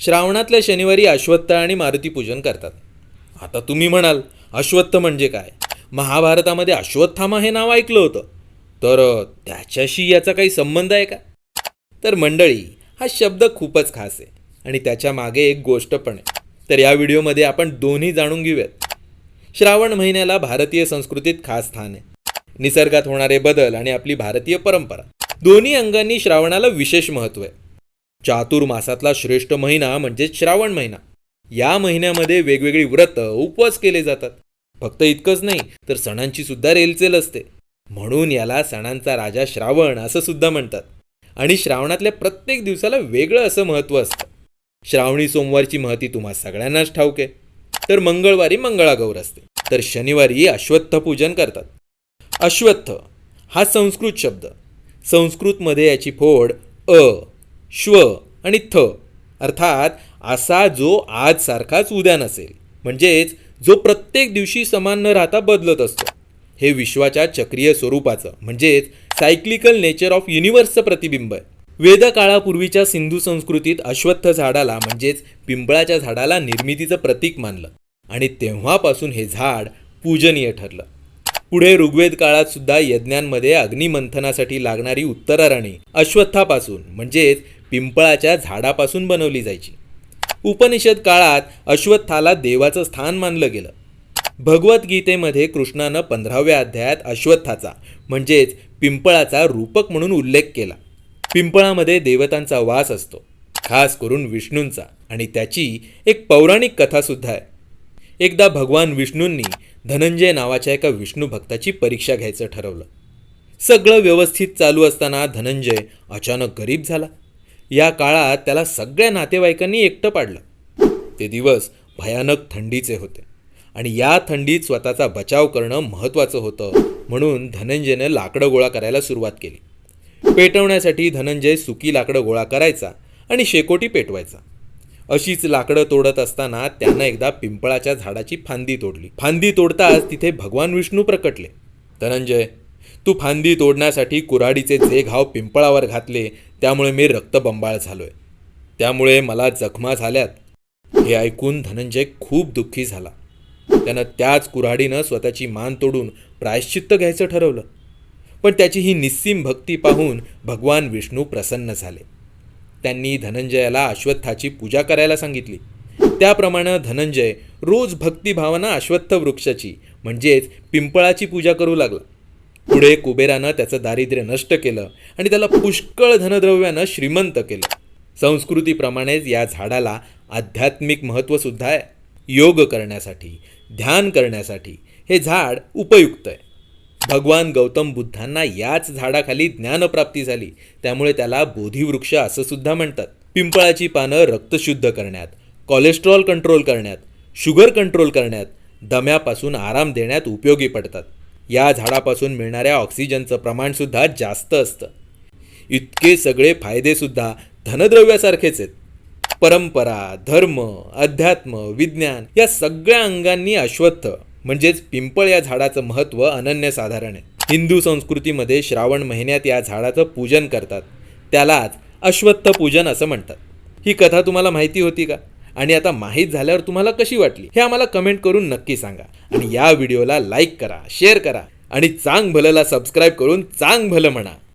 श्रावणातल्या शनिवारी अश्वत्थ आणि मारुती पूजन करतात. आता तुम्ही म्हणाल अश्वत्थ म्हणजे काय? महाभारतामध्ये अश्वत्थामा हे नाव ऐकलं होतं. तर त्याच्याशी याचा काही संबंध आहे का? तर मंडळी हा शब्द खूपच खास आहे आणि त्याच्यामागे एक गोष्ट पण आहे. तर या व्हिडिओमध्ये आपण दोन्ही जाणून घेऊयात. श्रावण महिन्याला भारतीय संस्कृतीत खास स्थान आहे. निसर्गात होणारे बदल आणि आपली भारतीय परंपरा. दोन्ही अंगांनी श्रावणाला विशेष महत्त्व आहे. चातुर्मासातला श्रेष्ठ महिना म्हणजे श्रावण महिना. या महिन्यामध्ये वेगवेगळी व्रत उपवास केले जातात. फक्त इतकंच नाही तर सणांची सुद्धा रेलचेल असते. म्हणून याला सणांचा राजा श्रावण असं सुद्धा म्हणतात. आणि श्रावणातल्या प्रत्येक दिवसाला वेगळं असं महत्त्व असतं. श्रावणी सोमवारची महती तुम्हा सगळ्यांनाच ठाऊक आहे. तर मंगळवारी मंगळागौर असते. तर शनिवारी अश्वत्थ पूजन करतात. अश्वत्थ हा संस्कृत शब्द. संस्कृतमध्ये याची फोड अ श्व आणि थ. अर्थात असा जो आजसारखाच उद्या नसेल. म्हणजेच जो प्रत्येक दिवशी समान न राहता बदलत असतो. हे विश्वाच्या चक्रीय स्वरूपाचं म्हणजेच सायक्लिकल नेचर ऑफ युनिव्हर्सचं प्रतिबिंब आहे. वेदकाळापूर्वीच्या सिंधू संस्कृतीत अश्वत्थ झाडाला म्हणजेच पिंपळाच्या झाडाला निर्मितीचं प्रतीक मानलं. आणि तेव्हापासून हे झाड पूजनीय ठरलं. पुढे ऋग्वेद काळात सुद्धा यज्ञांमध्ये अग्निमंथनासाठी लागणारी उत्तराराणी अश्वत्थापासून म्हणजेच पिंपळाच्या झाडापासून बनवली जायची. उपनिषद काळात अश्वत्थाला देवाचं स्थान मानलं गेलं. भगवद्गीतेमध्ये कृष्णानं पंधराव्या अध्यायात अश्वत्थाचा म्हणजेच पिंपळाचा रूपक म्हणून उल्लेख केला. पिंपळामध्ये देवतांचा वास असतो खास करून विष्णूंचा आणि त्याची एक पौराणिक कथासुद्धा आहे. एकदा भगवान विष्णूंनी धनंजय नावाच्या एका विष्णू भक्ताची परीक्षा घ्यायचं ठरवलं. सगळं व्यवस्थित चालू असताना धनंजय अचानक गरीब झाला. या काळात त्याला सगळ्या नातेवाईकांनी एकटं पाडलं. ते दिवस भयानक थंडीचे होते. आणि या थंडीत स्वतःचा बचाव करणं महत्त्वाचं होतं म्हणून धनंजयनं लाकडं गोळा करायला सुरुवात केली. पेटवण्यासाठी धनंजय सुकी लाकडं गोळा करायचा आणि शेकोटी पेटवायचा. अशीच लाकडं तोडत असताना त्यानं एकदा पिंपळाच्या झाडाची फांदी तोडली. फांदी तोडताच तिथे भगवान विष्णू प्रकटले. धनंजय तू फांदी तोडण्यासाठी कुऱ्हाडीचे जे घाव पिंपळावर घातले त्यामुळे मी रक्तबंबाळ झालोय. त्यामुळे मला जखमा झाल्यात. हे ऐकून धनंजय खूप दुःखी झाला. त्यानं त्याच कुऱ्हाडीनं स्वतःची मान तोडून प्रायश्चित्त घ्यायचं ठरवलं. पण त्याची ही निस्सीम भक्ती पाहून भगवान विष्णू प्रसन्न झाले. त्यांनी धनंजयाला अश्वत्थाची पूजा करायला सांगितली. त्याप्रमाणे धनंजय रोज भक्तिभावानं अश्वत्थ वृक्षाची म्हणजेच पिंपळाची पूजा करू लागला. पुढे कुबेरानं त्याचं दारिद्र्य नष्ट केलं आणि त्याला पुष्कळ धनद्रव्यानं श्रीमंत केलं. संस्कृतीप्रमाणेच या झाडाला आध्यात्मिक महत्त्वसुद्धा आहे. योग करण्यासाठी ध्यान करण्यासाठी हे झाड उपयुक्त आहे. भगवान गौतम बुद्धांना याच झाडाखाली ज्ञानप्राप्ती झाली. त्यामुळे त्याला बोधिवृक्ष असं सुद्धा म्हणतात. पिंपळाची पानं रक्तशुद्ध करण्यात कोलेस्ट्रॉल कंट्रोल करण्यात शुगर कंट्रोल करण्यात दम्यापासून आराम देण्यात उपयोगी पडतात. या झाडापासून मिळणाऱ्या ऑक्सिजनचं प्रमाणसुद्धा जास्त असतं. इतके सगळे फायदेसुद्धा धनद्रव्यासारखेच आहेत. परंपरा धर्म अध्यात्म विज्ञान या सगळ्या अंगांनी अश्वत्थ. म्हणजेच पिंपळ या झाडाचं महत्त्व अनन्यसाधारण आहे. हिंदू संस्कृतीमध्ये श्रावण महिन्यात या झाडाचं पूजन करतात. त्यालाच अश्वत्थ पूजन असं म्हणतात. ही कथा तुम्हाला माहिती होती का? आणि आता माहीत झाल्यावर तुम्हाला कशी वाटली हे आम्हाला कमेंट करून नक्की सांगा. आणि या व्हिडिओला लाईक करा शेअर करा आणि चांग भलंला सबस्क्राईब करून चांग भलं म्हणा.